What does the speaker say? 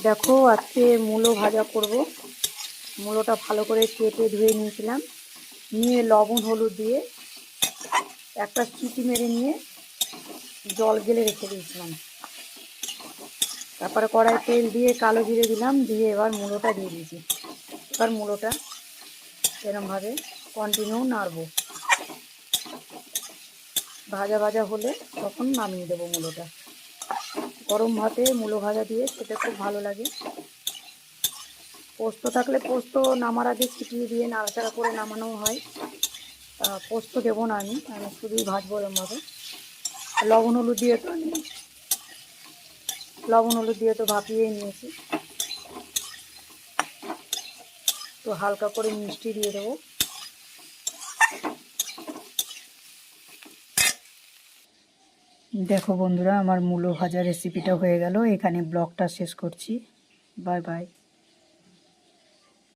দেখো, আজকে মূলো ভাজা করব। মূলোটা ভালো করে কেটে ধুয়ে নিয়েছিলাম। নিয়ে লবণ, হলুদ দিয়ে একটা চিটি মেরে নিয়ে জল গেলে রেখে দিয়েছিলাম। তারপরে কড়াই তেল দিয়ে কালো জিরে দিলাম, দিয়ে এবার মূলোটা দিয়ে দিয়েছি। এবার মূলোটা এরমভাবে কন্টিনিউ নাড়বো। ভাজা ভাজা হলে তখন নামিয়ে দেবো মূলোটা। গরম ভাতে মূলো ভাজা দিয়ে খেতে খুব ভালো লাগে। পোস্ত থাকলে পোস্ত নামার আগে ছিটিয়ে দিয়ে নাড়াচাড়া করে নামানো হয়। পোস্ত দেবো না আমি আমি শুধুই ভাজবো এরমভাবে লবণ হলুদ দিয়ে তো আমি লবণ হলুদ দিয়ে তো ভাপিয়ে নিয়েছি। তো হালকা করে মিষ্টি দিয়ে দেবো। দেখো বন্ধুরা আমার মূলো ভাজা রেসিপিটা হয়ে গেল। এখানে ব্লগটা শেষ করছি। Bye bye.